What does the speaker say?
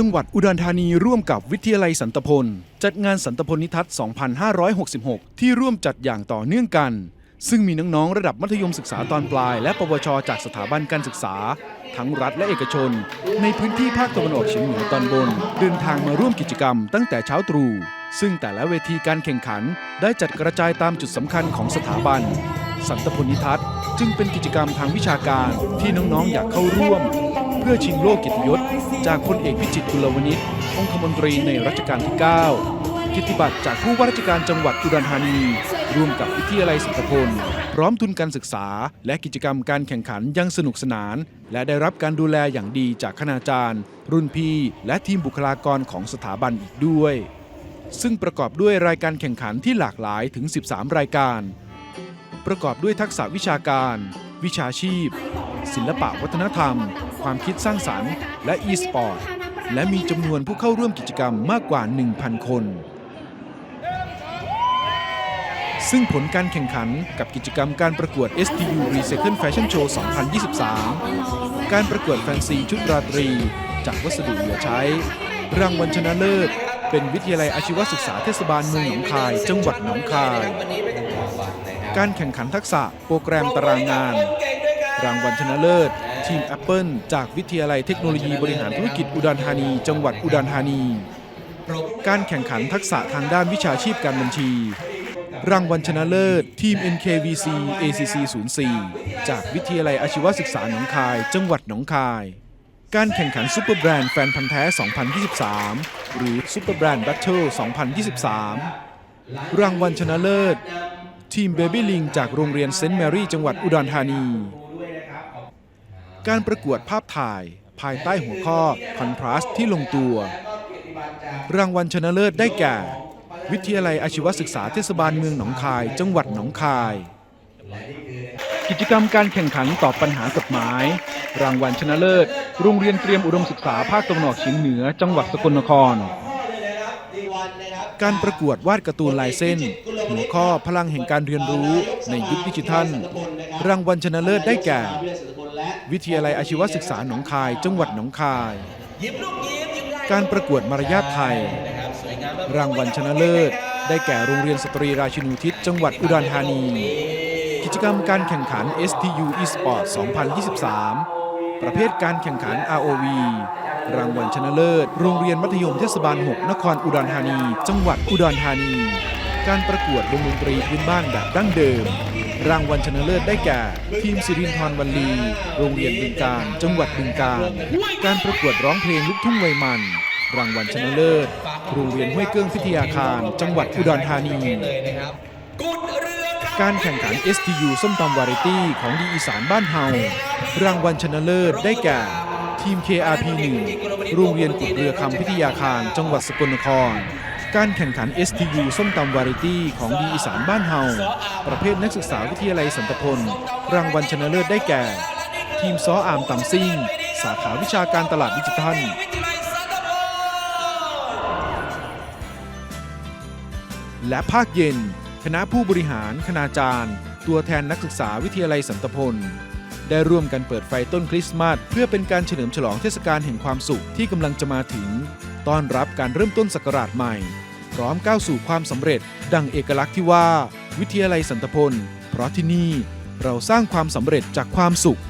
จังหวัดอุดรธานีร่วมกับวิทยาลัยสันตพล จัดงานสันตพลนิทัศน์ 2566 ที่ร่วมจัดอย่างต่อเนื่องกัน ซึ่งมีน้องๆ ระดับมัธยมศึกษาตอนปลาย และปวช จากสถาบันการศึกษา ทั้งรัฐและเอกชน ในพื้นที่ภาคตะวันออกเฉียงเหนือตอนบน เดินทางมาร่วมกิจกรรมตั้งแต่เช้าตรู่ซึ่งแต่ละเวทีการแข่งขันได้จัดกระจายตามจุดสำคัญของสถาบัน สันตพลนิทัศน์ จึงเป็นกิจกรรมทางวิชาการที่น้องๆ อยากเข้าร่วม เพื่อชิงโลกเกิตยศ จากพลเอกพิจิตรกุลวณิชองคมนตรีในรัชกาลที่ 9 กิตติบัตรจากผู้ว่าราชการจังหวัดอุดรธานี ร่วมกับวิทยาลัยสันตพล พร้อมทุนการศึกษา และกิจกรรมการแข่งขันยังสนุกสนาน และได้รับการดูแลอย่างดีจากคณาจารย์ รุ่นพี่ และทีมบุคลากรของสถาบันอีกด้วย ซึ่งประกอบด้วยรายการแข่งขันที่หลากหลายถึง 13 รายการ ประกอบด้วยทักษะวิชาการ วิชาชีพ ศิลปะวัฒนธรรม ความคิดสร้างสรรค์ และ e-sport และมีจำนวนผู้เข้าร่วมกิจกรรมมากกว่า 1,000 คน ซึ่งผลการแข่งขันกับกิจกรรมการประกวด STU Recycle Fashion Show 2023 การประกวดแฟนซีชุดราตรี จากวัสดุเหลือใช้ รางวัลชนะเลิศ เป็นวิทยาลัยอาชีวศึกษาเทศบาลเมืองหนองคาย จังหวัดหนองคาย การแข่งขันทักษะโปรแกรมตารางงาน รางวัลชนะเลิศ ทีม Apple จากวิทยาลัยเทคโนโลยีบริหารธุรกิจอุดรธานี จังหวัดอุดรธานี การแข่งขันทักษะทางด้านวิชาชีพการบัญชี รางวัลชนะเลิศ ทีม NKVC ACC 04จากวิทยาลัยอาชีวศึกษาหนองคาย จังหวัดหนองคาย การแข่งขันซูเปอร์แบรนด์แฟนพันธ์แท้ 2023 หรือซูเปอร์แบรนด์ Battle 2023 รางวัลชนะเลิศ ทีมเบบี้ลิงจากโรงเรียนเซนต์แมรี่จังหวัดอุดรธานี การประกวดภาพถ่ายภายใต้หัวข้อคอนทราสที่ลงตัว รางวัลชนะเลิศได้แก่ วิทยาลัยอาชีวศึกษาเทศบาลเมืองหนองคาย จังหวัดหนองคาย กิจกรรมการแข่งขันตอบปัญหากฎหมาย รางวัลชนะเลิศ โรงเรียนเตรียมอุดมศึกษาภาคตะวันออกเฉียงเหนือ จังหวัดสกลนคร การประกวดวาดการ์ตูนลายเส้น หัวข้อพลังแห่งการเรียนรู้ในยุคดิจิทัล รางวัลชนะเลิศได้แก่ วิทยาลัยอาชีวศึกษาหนองคาย จังหวัดหนองคาย การประกวดมารยาทไทย รางวัลชนะเลิศ ได้แก่โรงเรียนสตรีราชินูทิศจังหวัดอุดรธานี กิจกรรมการแข่งขัน STU eSport 2023 ประเภทการแข่งขัน ROV รางวัลชนะเลิศ โรงเรียนมัธยมเทศบาล 6 นครอุดรธานี จังหวัดอุดรธานี การประกวดวงดนตรีพื้นบ้านแบบดั้งเดิม รางวัลชนะเลิศได้แก่ ทีมสิรินทรวันลี โรงเรียนบึงการ จังหวัดบึงการ การประกวดร้องเพลงลูกทุ่งวัยมันรางวัลชนะเลิศ โรงเรียนห้วยเกิ้งพิทยาคาร จังหวัดอุดรธานี การแข่งขัน STU ส้มตำวาไรตี้ของดีอีสานบ้านเฮารางวัลชนะเลิศได้แก่ ทีม KRP 1โรงเรียนกุดเรือคำพิทยาคาร จังหวัดสกลนคร การแข่งขัน STU ส้มตำวาไรตี้ของดีอีสานบ้านเฮา ประเภทนักศึกษาวิทยาลัยสันตพล รางวัลชนะเลิศได้แก่ ทีมซออามตำซิ่ง สาขาวิชาการตลาดดิจิทัลและภาคเย็น คณะผู้บริหาร คณาจารย์ ตัวแทนนักศึกษาวิทยาลัยสันตพล ได้ร่วมกันเปิดไฟต้นคริสต์มาสเพื่อเป็นการเฉลิมฉลองเทศกาลแห่งความสุขที่กำลังจะมาถึง ต้อนรับการเริ่มต้นศักราชใหม่ พร้อมก้าวสู่ความสำเร็จ ดังเอกลักษณ์ที่ว่า วิทยาลัยสันตพล เพราะที่นี่เราสร้างความสำเร็จจากความสุข